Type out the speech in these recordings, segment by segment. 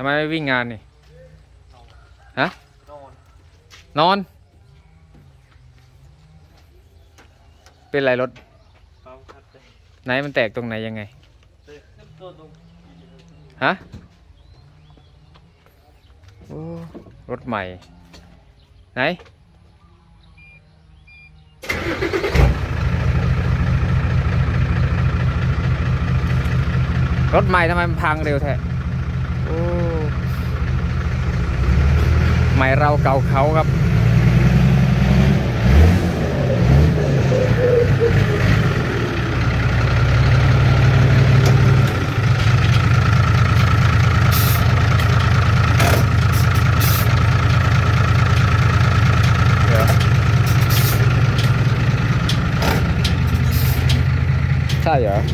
ำไมไม่วิ่งงานนี่ ฮะ นอนนอนเป็นไรรถปั๊มคัดไปไหนมันแตกตรงไหนยังไงเตะขึ้นตัวตรงฮะ โอ้ รถใหม่ ไหน รถใหม่ทำไมมันพังเร็วแท้โอ้ใหม่เราเก่าเขาครับใช่เหรอ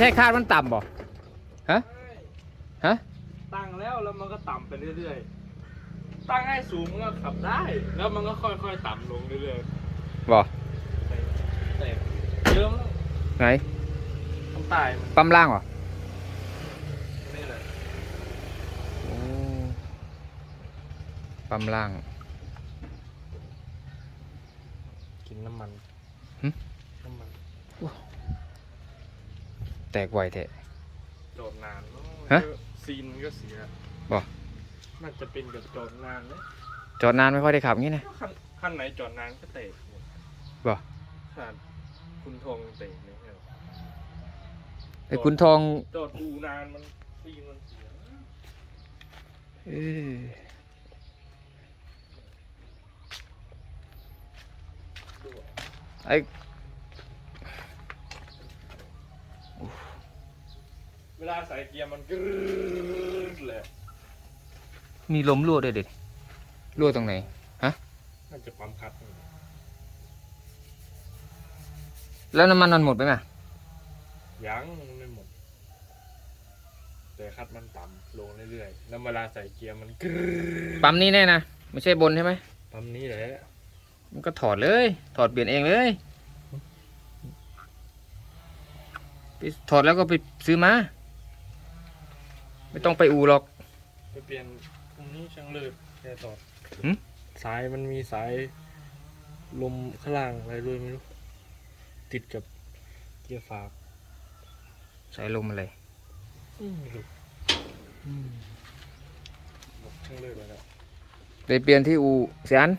ใช่คาดมันต่ำบ่ฮะฮะตั้งแล้วแล้วมันก็ต่ำไปเรื่อยๆ ตั้งให้สูงมันก็ขับได้ แล้วมันก็ค่อยๆต่ำลงเรื่อยบ่ๆแต่แต่เยอะมากไหนต้องตายมันปั๊มล่างเหรอนี่แหละโอ้ปั๊มล่าง กินน้ำมันหึน้ำมัน แตกไวแท้จอดนานเนอฮะ ซีนมันก็เสียบ่น่าจะเป็นกับจอดนานนะจอดนานไม่ค่อยได้ขับงี้นะคันคันไหนจอดนานก็เตะหมดบ่ขนาดคุณทองเตะเลยครับไอ้คุณทองจอดอูนานมันซีนมันเสียเออไอ้ เวลาใส่เกียร์มันกรึ๊ดเลยมีลมรั่วด้วยเด็ดรั่วตรงไหน น่าจะปั๊มคัดนี่แล้วน้ำมันมันหมดไปไหมยังไม่หมด แต่คัดมันต่ำลงเรื่อยๆแล้วเวลาใส่เกียร์มันกรึ๊ดปั๊มนี้แน่นะ ไม่ใช่บนใช่ไหม ปั๊มนี้แหละมันก็ถอดเลย ถอดเปลี่ยนเองเลยไปถอดแล้วก็ไปซื้อมา ไม่ต้องไปอูหรอก ไปเปลี่ยนตรงนี้ช่างเลิศแค่ต่อหึ สายมันมีสายลมข้างล่างอะไรด้วยไม่รู้ ติดกับเกียร์ฝากสายลมอะไรไม่รู้บอกช่างเลิศไปแล้วไปเปลี่ยนที่อูเสียน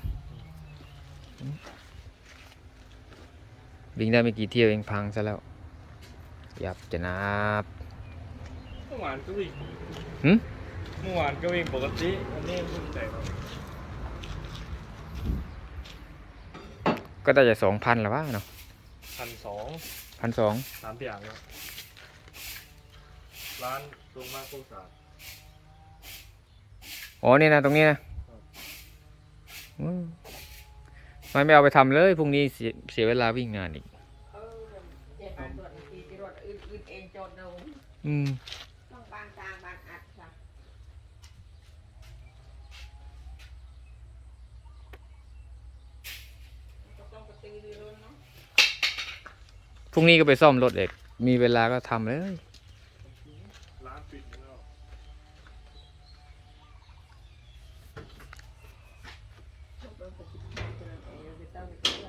วิ่งได้ไม่กี่เที่ยวเองพังซะแล้ว ยับจะนับเมื่อวานก็วิ่งหึเมื่อวานก็วิ่งปกติวันนี้เพิ่งแต่ก็ได้จะสองพันแล้ววะเนาะพันสองพันสองสามอย่างแล้วร้านตรงมาโคสาดอ๋อนี่นะตรงนี้นะอืมทำไมไม่เอาไปทำเลยพรุ่งนี้เสียเสียเวลาวิ่งงานอีกเออเจ็บการตรวจอีกทีตรวจอื่นๆเองโจทย์หนู อืม ต้องบางกลางบางอัดค่ะก็ต้องกระตือรือร้นเนาะ พรุ่งนี้ก็ไปซ่อมรถเอกมีเวลาก็ทำเลย ร้านปิดแล้ว ต้องไปปฏิบัติตัวเองไม่ต้องไปเชื่อ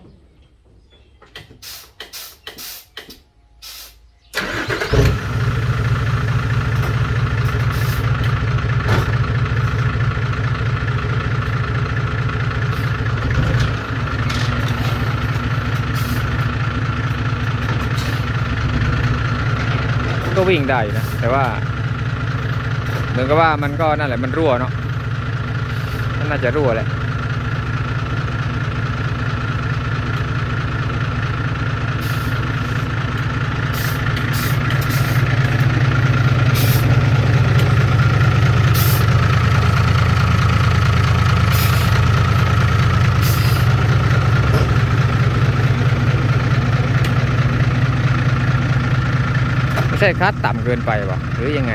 ก็วิ่งได้นะ แต่ว่าเหมือนกับว่ามันก็นั่นแหละมันรั่วเนาะมันน่าจะรั่วแหละ ใช่คัดต่ำเกินไปวะหรือยังไง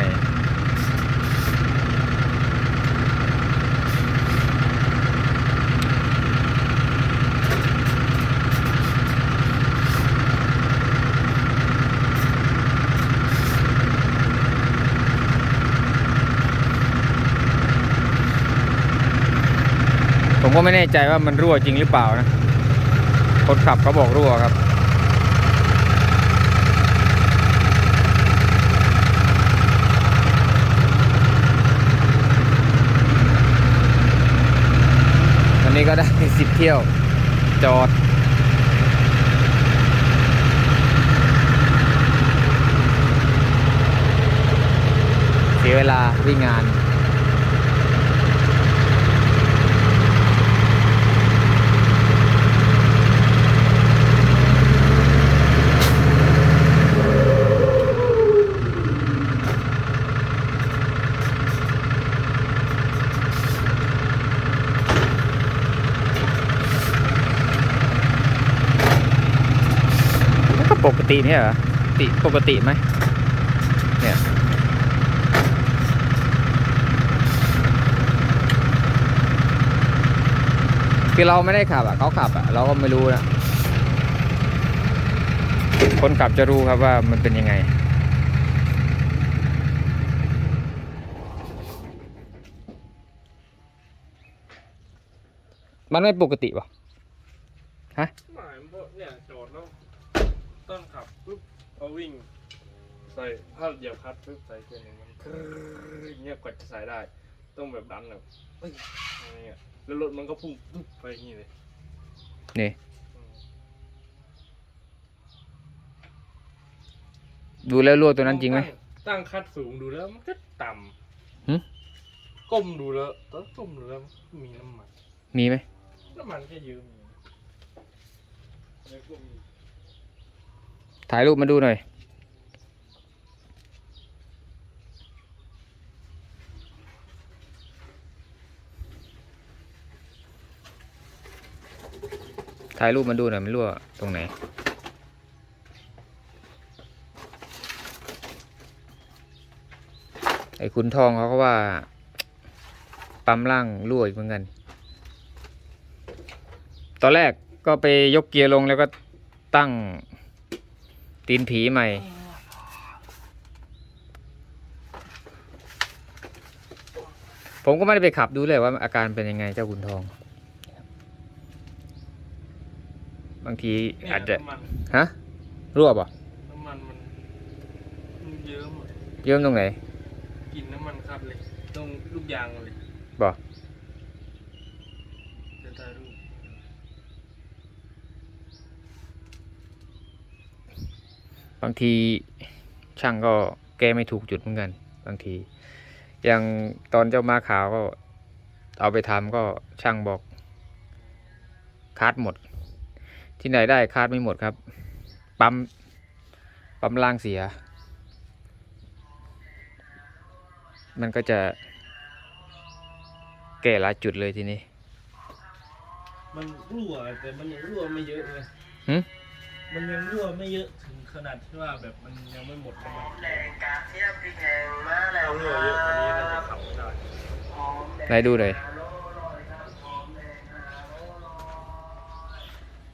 ผมก็ไม่แน่ใจว่ามันรั่วจริงหรือเปล่านะ คนขับเขาบอกรั่วครับ วันนี้ก็ได้ สิบเที่ยว จอด เสียเวลาวิ่งงาน ติเนี่ยเหรอปกติปกติไหมเนี่ยคือเราไม่ได้ขับอะเขาขับอะเราก็ไม่รู้นะคนขับจะรู้ครับว่ามันเป็นยังไง มันไม่ปกติป่ะหมายมันก็เนี่ยจอดแล้วต้นขับปุ๊บ เอาวิ่ง ใส่ถ้าเหยียบคลัดปุ๊บใส่เกียร์หนึ่งมันกรึ๊ดเงี้ยกว่าจะใส่ได้ ต้องแบบดันแบบเอ้ยอะไรเงี้ยแล้วรถมันก็พุ่งปุ๊บไปอย่างงี้เลยนี่อืมดูแล้วรั่วตัวนั้นจริงไหมตั้ตั้งคัดสูงดูแล้วมันก็ต่หึำก้มดูแล้วตอนก้มดูแล้วมีน้ำมันมีไหมน้ำมันก็เยอะมีแล้วก็มี ถ่ายรูปมาดูหน่อย ถ่ายรูปมาดูหน่อยมันรั่วตรงไหน ไอ้คุณทองเขาก็ว่า ปั๊มล่างรั่วอีกเหมือนกัน ตอนแรกก็ไปยกเกียร์ลงแล้วก็ตั้ง ตีนผีใหม่ ผมก็ไม่ได้ไปขับดูเลยว่าอาการเป็นยังไงเจ้าคุณทอง บางทีเนี่ยอาจจะน้ำมันฮะ รั่วป่ะน้ำมันมันมันเยอะหมดเยิ้มตรงไหน กินน้ำมันครับเลยตรงลูกยางเลยบ่ จะถ่ายรูป บางทีช่างก็แก้ไม่ถูกจุดเหมือนกัน บางที อย่างตอนเจ้ามาขาวก็เอาไปทำก็ช่างบอกคาดหมด ที่ไหนได้คาดไม่หมดครับ ปั๊มปั๊มล่างเสีย มันก็จะแก้หลายจุดเลยทีนี้ มันรั่วแต่มันยังรั่วไม่เยอะเลยหึมันยังรั่วไม่เยอะถึง ขนาดที่ว่าแบบมันยังไม่หมดน้ำมันถ้ารั่วเยอะกว่านี้น่าจะขับไม่ได้ไหนดูหน่อย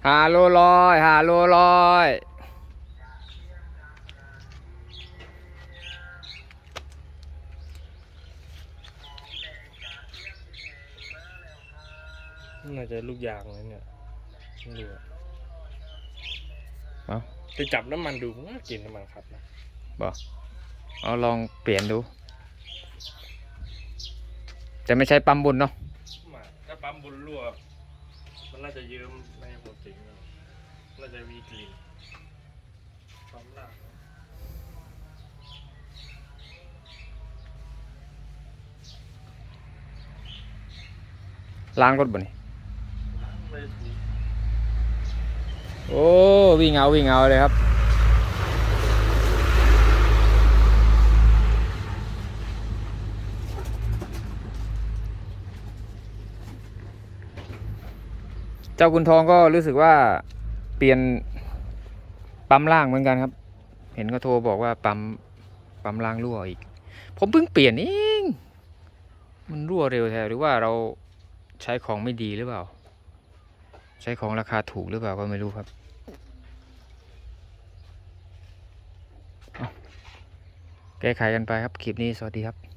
ฮาโลลอยฮาโลลอยน่าจะลูกยางเลยเนี่ยไม่รู้อะเอา ไปจับน้ำมันดูมันก็กินน้ำมันครับนะบอกเอาลองเปลี่ยนดูแต่ไม่ใช่ปั๊มบุญเนาะมาถ้าปั๊มบนรั่วมันน่าจะเยิ้มในหัวเก๋งอะน่าจะมีกลิ่นปั๊มล่างล้างรถบ่นี่ ไม่ถูก โอ้วิ่งเอาวิ่งเอาเลยครับ เจ้าคุณทองก็รู้สึกว่าเปลี่ยนปั๊มล่างเหมือนกันครับ เห็นเขาโทรบอกว่าปั๊มปั๊มล้างรั่วอีก ผมเพิ่งเปลี่ยนเอง มันรั่วเร็วแท้หรือว่าเราใช้ของไม่ดีหรือเปล่า ใช้ของราคาถูกหรือเปล่าก็ไม่รู้ครับเอาแก้ไขกันไปครับ คลิปนี้สวัสดีครับ